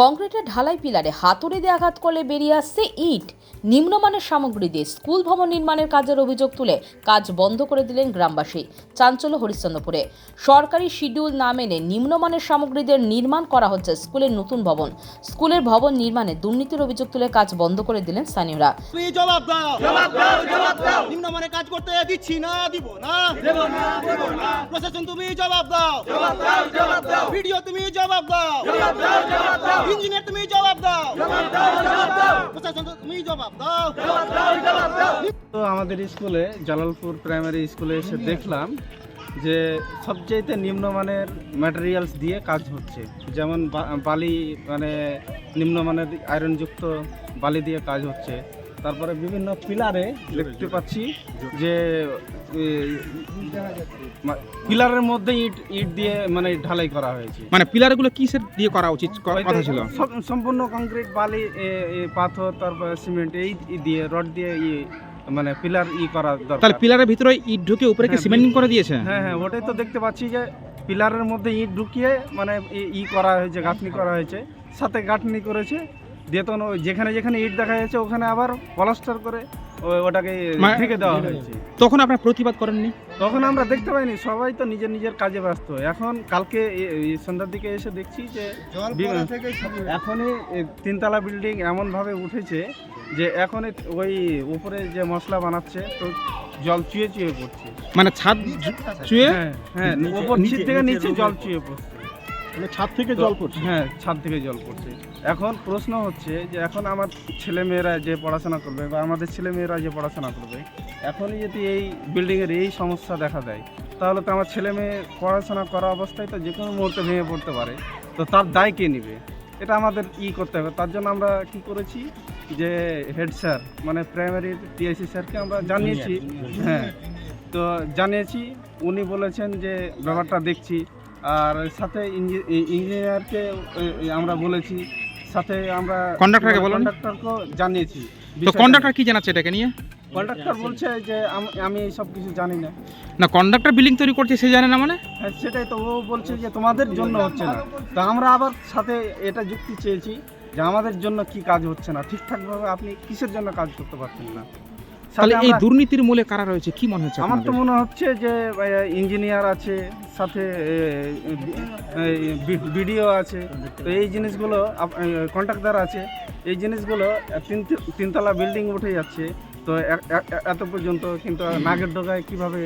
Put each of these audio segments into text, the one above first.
কংক্রিটের ঢালাই পিলারে হাতুড়ি দিয়ে আঘাত করলে বেরিয়ে আসছে ইট। নিম্নমানের সামগ্রী দিয়ে স্কুল ভবন নির্মাণের কাজের অভিযোগ তুলে কাজ বন্ধ করে দিলেন গ্রামবাসী। চাঞ্চল্য হরিশ্চন্দ্রপুরে। সরকারি শিডিউল না মেনে নিম্নমানের সামগ্রীদের নির্মাণ করা হচ্ছে স্কুলের নতুন ভবন। স্কুলের ভবন নির্মাণে দুর্নীতির অভিযোগ তুলে কাজ বন্ধ করে দিলেন স্থানীয়রা। জবাব দাও। জবাব দাও জবাব দাও। নিম্নমানের কাজ করতে দিচ্ছি না দিব না। দেব না দেব না। প্রশাসন তুমি জবাব দাও। জবাব দাও জবাব দাও। ভিডিও তুমি জবাব দাও। জবাব দাও জবাব দাও। ইঞ্জিনিয়ার তুমি জবাব দাও। জবাব দাও জবাব দাও। প্রশাসন তুমি জবাব দাও। জবাব দাও জবাব দাও। তো আমাদের স্কুলে জালালপুর প্রাইমারি স্কুলে এসে দেখলাম যে সবচেয়েতে নিম্নমানের ম্যাটেরিয়ালস দিয়ে কাজ হচ্ছে। যেমন বালি মানে নিম্নমানের আয়রনযুক্ত বালি দিয়ে কাজ হচ্ছে। তারপরে বিভিন্ন পিলারে দেখতে পাচ্ছি যে পিলারের মধ্যে ইট ইট দিয়ে মানে ঢালাই করা হয়েছে। মানে পিলারগুলো কিসের দিয়ে করা উচিত? কথা ছিল। সম্পূর্ণ কংক্রিট বালি পাথর তারপর সিমেন্ট এই দিয়ে রড দিয়ে ই মানে পিলার ই করা দরকার। তাহলে পিলারের ভিতরে ইট ঢুকে উপরে কি হ্যাঁ, সিমেন্টিং করে দিয়েছে? হ্যাঁ হ্যাঁ ওটাই তো দেখতে পাচ্ছি যে পিলারের মধ্যে ইট ঢুকিয়ে মানে ই করা হয়েছে গাঁথনি করা হয়েছে সাথে গাঁথনি করেছে দিয়ে তখন ওই যেখানে যেখানে ইট দেখা যাচ্ছে ওখানে আবার পলাস্টার করে ও- ওটাকে ঢেকে দেওয়া হয়েছে। তখন আপনার প্রতিবাদ করেননি? তখন আমরা দেখতে পাইনি সবাই তো নিজের নিজের কাজে ব্যস্ত। এখন কালকে এ- এই সন্ধ্যার দিকে এসে দেখছি যে বি- এখনই এ তিনতলা বিল্ডিং এমনভাবে উঠেছে যে এখন ওই উপরে যে মশলা বানাচ্ছে তো জল চুয়ে চুয়ে পড়ছে। মানে ছাদ চুয়ে? হ্যাঁ হ্যাঁ উপর নিচ থেকে নিচে জল চুয়ে পড়ছে। মানে ছাদ থেকে জল পড়ছে? হ্যাঁ ছাদ থেকে জল পড়ছে। এখন প্রশ্ন হচ্ছে যে এখন আমার ছেলে মেয়েরা যে পড়াশোনা করবে বা আমাদের ছেলে মেয়েরা যে পড়াশোনা করবে, এখনই যদি এই বিল্ডিংয়ের এই সমস্যা দেখা দেয়, তাহলে তো আমার ছেলে মেয়ে পড়াশোনা করা অবস্থায় তো যে কোনো মুহূর্তে ভেঙে পড়তে পারে। তো তার দায় কে নেবে? এটা আমাদের ই করতে হবে। তার জন্য আমরা কি করেছি যে হেড স্যার মানে প্রাইমারি টিআইসি স্যারকে আমরা জানিয়েছি। হ্যাঁ তো জানিয়েছি। উনি বলেছেন যে ব্যাপারটা দেখছি। আর সাথে ইঞ্জি- ইঞ্জিনিয়ারকে আমরা বলেছি সাথে আমরা কন্ডাক্টরকে বলুন। কন্ডাক্টরকেও জানিয়েছি। তো কন্ডাক্টর কি জানাচ্ছে এটাকে নিয়ে? কন্ডাক্টর বলছে যে আমি আমি সব কিছু জানি না। না কন্ডাক্টর বিলিং তৈরি করছে সে জানে না মানে? হ্যাঁ, সেটাই তো। ও বলছে যে তোমাদের জন্য হচ্ছে না। তো আমরা আবার সাথে এটা যুক্তি চেয়েছি যে আমাদের জন্য কি কাজ হচ্ছে না? ঠিকঠাকভাবে আপনি কিসের জন্য কাজ করতে পারছেন না? তাহলে এই দুর্নীতির মূলে কারা রয়েছে? কি মনে হচ্ছে আমার তো মনে হচ্ছে যে ইঞ্জিনিয়ার আছে সাথে বিডিও আছে। তো এই জিনিসগুলো কন্ট্রাক্টর আছে। এই জিনিসগুলো তিন তিনতলা বিল্ডিং উঠে যাচ্ছে। তো এত পর্যন্ত কিন্তু নাগের ডোকায় কীভাবে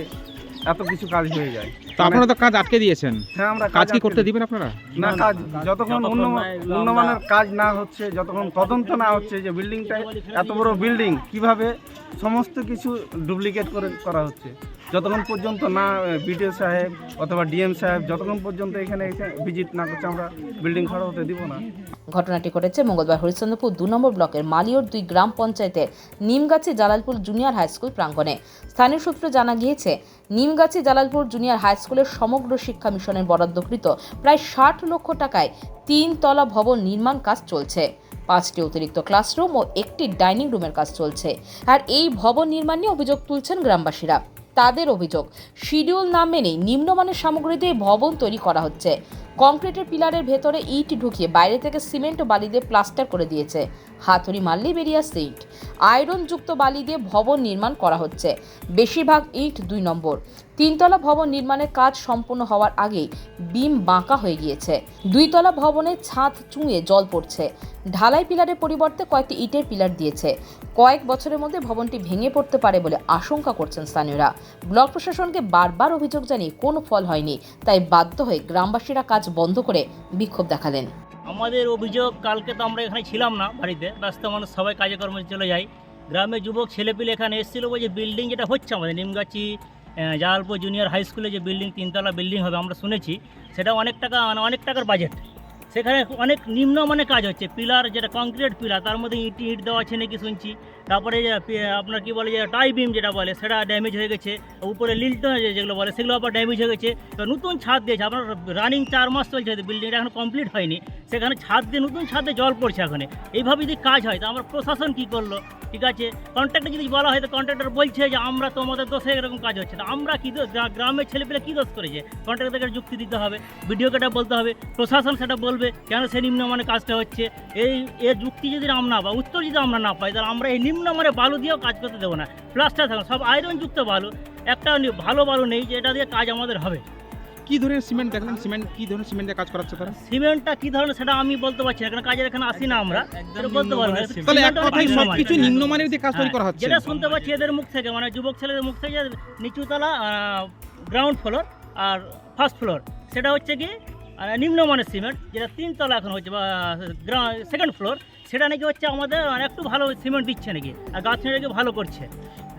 এত কিছু কাজ হয়ে যায়? তো আপনারা তো কাজ আটকে দিয়েছেন। হ্যাঁ আমরা কাজ কি করতে দিবেন আপনারা? না কাজ যতক্ষণ উন্নমান- উন্নমানের কাজ না হচ্ছে যতক্ষণ তদন্ত না হচ্ছে যে বিল্ডিংটা এত বড় বিল্ডিং কীভাবে সমস্ত কিছু ডুপ্লিকেট করে করা হচ্ছে? যতক্ষণ পর্যন্ত না বিডিও সাহেব অথবা ডিএম সাহেব যতক্ষণ পর্যন্ত এখানে ভিজিট না করছে, আমরা বিল্ডিং খাড়া হতে দিব না। ঘটনাটি ঘটেছে মঙ্গলবার হরিশ্চন্দ্রপুর দু নম্বর ব্লকের মালিয়র দুই গ্রাম পঞ্চায়েতের Nimgachhi Jalalpur junior high school প্রাঙ্গণে। স্থানীয় সূত্রে জানা গিয়েছে, নিমগাছি জালালপুর জুনিয়র হাই স্কুলের সমগ্র শিক্ষা মিশনের বরাদ্দকৃত প্রায় ষাট লক্ষ টাকায় তিন তলা ভবন নির্মাণ কাজ চলছে। পাঁচটি অতিরিক্ত ক্লাসরুম ও একটি ডাইনিং রুমের কাজ চলছে। আর এই ভবন নির্মাণ নিয়ে অভিযোগ তুলছেন গ্রামবাসীরা। তাদের অভিযোগ। শিডিউল না মেনে নিম্নমানের সামগ্রী দিয়ে ভবন তৈরি করা হচ্ছে। কংক্রিটের পিলারের ভেতরে ইট ঢুকিয়ে বাইরে থেকে সিমেন্ট ও বালি দিয়ে প্লাস্টার করে দিয়েছে। হাতুড়ি মারলেই বেরিয়ে আসছে ইট। আয়রনযুক্ত বালি দিয়ে ভবন নির্মাণ করা হচ্ছে। বেশিরভাগ ইট দুই নম্বর। তিনতলা ভবন নির্মাণের কাজ সম্পূর্ণ হওয়ার আগেই বিম বাঁকা হয়ে গিয়েছে। দুইতলা ভবনের ছাদ চুঁয়ে জল পড়ছে। ঢালাই পিলারের পরিবর্তে কয়েকটি ইটের পিলার দিয়েছে। কয়েক বছরের মধ্যে ভবনটি ভেঙে পড়তে পারে বলে আশঙ্কা করছেন স্থানীয়রা। ব্লক প্রশাসনকে বারবার অভিযোগ জানিয়ে কোনো ফল হয়নি, তাই বাধ্য হয়ে গ্রামবাসীরা কাজ বন্ধ করে বিক্ষোভ দেখালেন। আমাদের অভিযোগ, কালকে তো আমরা এখানে ছিলাম না বাড়িতে। ব্যস্ত মানুষ সবাই কাজে কর্মে চলে যায়। গ্রামের যুবক, ছেলেপিলে এখানে এসেছিল যে বিল্ডিং যেটা হচ্ছে আমাদের, নিমগাছি জালপুর জুনিয়র হাই স্কুলে যে বিল্ডিং তিনতলা বিল্ডিং হবে, আমরা শুনেছি। সেটা অনেক টাকা মানে অনেক টাকার বাজেট সেখানে অনেক নিম্ন মানে কাজ হচ্ছে। পিলার, যেটা কংক্রিট পিলার, তার মধ্যে ইট ইট দেওয়া আছে নাকি শুনছি। তারপরে আপনার কি বলে যে টাই বিম যেটা বলে, সেটা ড্যামেজ হয়ে গেছে। উপরে লিল্টন যেগুলো বলে, সেগুলো আবার ড্যামেজ হয়ে গেছে। তো নতুন ছাদ দিয়েছে, আপনার রানিং চার মাস চলছে বিল্ডিংটা এখন কমপ্লিট হয়নি। সেখানে ছাদ দিয়ে, নতুন ছাদে জল পড়ছে এখানে। এইভাবে যদি কাজ হয়, তো আমার প্রশাসন কি করল? ঠিক আছে? কন্ট্রাক্টর যদি বলা হয়, তো কন্ট্রাক্টর বলছে যে, আমরা তোমাদের দোষে এরকম কাজ হচ্ছে তো আমরা কি গ্রামের ছেলেপেলে কী দোষ করেছে? কন্ট্রাক্টরকে যুক্তি দিতে হবে ভিডিও এটা বলতে হবে। প্রশাসন সেটা বলবে। হবে কেন সেই নিম্নমানের কাজটা হচ্ছে? এই এর যুক্তি যদি আমরা বা উত্তর যদি আমরা না পাই তাহলে আমরা এই নিম্নমানের বালু দিয়েও কাজ করতে দেবো না। প্লাস্টার থাকবে সব আয়রনযুক্ত বালু। একটা ভালো বালু নেই যে এটা দিয়ে কাজ আমাদের হবে। কি ধরনের সিমেন্ট দেখলেন সিমেন্ট কি ধরনের সিমেন্ট দিয়ে কাজ করাচ্ছে তারা? সিমেন্টটা কি ধরনের সেটা আমি বলতে পারছি না কারণ কাজের এখানে আসি না আমরা। বলতে পারব না। তাহলে এক কথায়। সবকিছু নিম্নমানের দিয়ে কাজ তৈরি করা হচ্ছে। যেটা শুনতে পাচ্ছি এদের মুখ থেকে মানে যুবক ছেলেদের মুখ থেকে নিচুতলা গ্রাউন্ড ফ্লোর আর ফার্স্ট ফ্লোর সেটা হচ্ছে কি নিম্নমানের সিমেন্ট যেটা তিনতলা এখন হচ্ছে বা সেকেন্ড ফ্লোর সেটা নাকি হচ্ছে আমাদের মানে একটু ভালো সিমেন্ট দিচ্ছে নাকি আর গাছ নাকি ভালো করছে।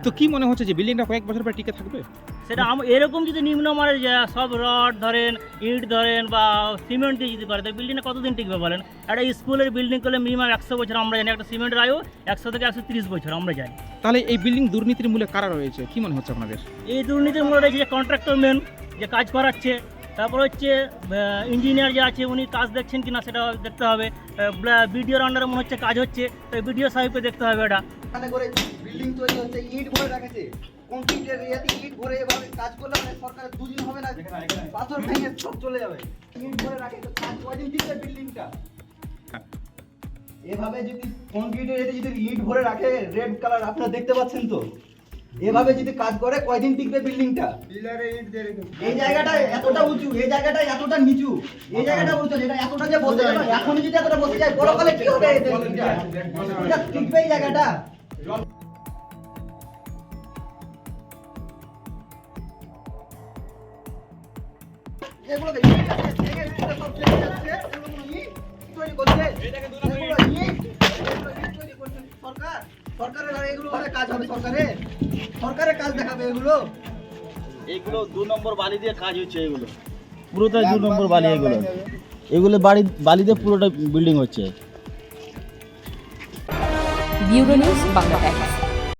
তো কি মনে হচ্ছে যে বিল্ডিংটা কয়েক বছর পরে টিকে থাকবে? সেটা এরকম যদি নিম্নমানের যে সব রড ধরেন ইট ধরেন বা সিমেন্ট দিয়ে যদি করে তো বিল্ডিংটা কতদিন টিকবে বলেন? একটা স্কুলের বিল্ডিং করলে মিনিমাম একশো বছর আমরা জানি একটা সিমেন্টের আয়ু একশো থেকে একশো তিরিশ বছর আমরা জানি। তাহলে এই বিল্ডিং দুর্নীতির মূলে কারা রয়েছে? কি মনে হচ্ছে আপনাদের? এই দুর্নীতির মূলে রয়েছে যে কন্ট্রাক্টর মেন যে কাজ করাচ্ছে তারপর হচ্ছে ইঞ্জিনিয়ার যে আছে উনি কাজ দেখছেন কিনা সেটা দেখতে হবে। বিডিওর আন্ডারে মনে হচ্ছে কাজ হচ্ছে তো বিডিও সাহেবকে দেখতে হবে এটা। এখানে করে বিল্ডিং তৈরি হচ্ছে ইট ভরে রাখেছে। কংক্রিটের ইয়াতে ইট ভরে এভাবে কাজ করলে মানে সরকারের দুদিন হবে না পাথর ভেঙে সব চলে যাবে। ইট ভরে রাখে তো কাজ কয়দিন টিকবে বিল্ডিংটা এভাবে যদি কংক্রিটের যদি ইট ভরে রাখে রেড কালার আপনারা দেখতে পাচ্ছেন তো? এভাবে যদি কাজ করে কয়দিন টিকবে বিল্ডিংটা এই জায়গাটা এতটা উঁচু এই জায়গাটা এতটা নিচু এই জায়গাটা উঁচু এটা এতটা যে বসে যাবে এখনই যদি এতটা বসে যায় বড়কালে কি হবে টিকবে এই জায়গাটা। এগুলো তৈরি করছে সরকার। সরকারের আর এগুলো কাজ হবে সরকারের সরকারের কাজ দেখাবে এগুলো? এগুলো দু নম্বর বালি দিয়ে কাজ হচ্ছে এগুলো। পুরোটাই দু নম্বর বালি এগুলো। এগুলো বাড়ি বালি দিয়ে পুরোটা বিল্ডিং হচ্ছে। Bureau news Bangla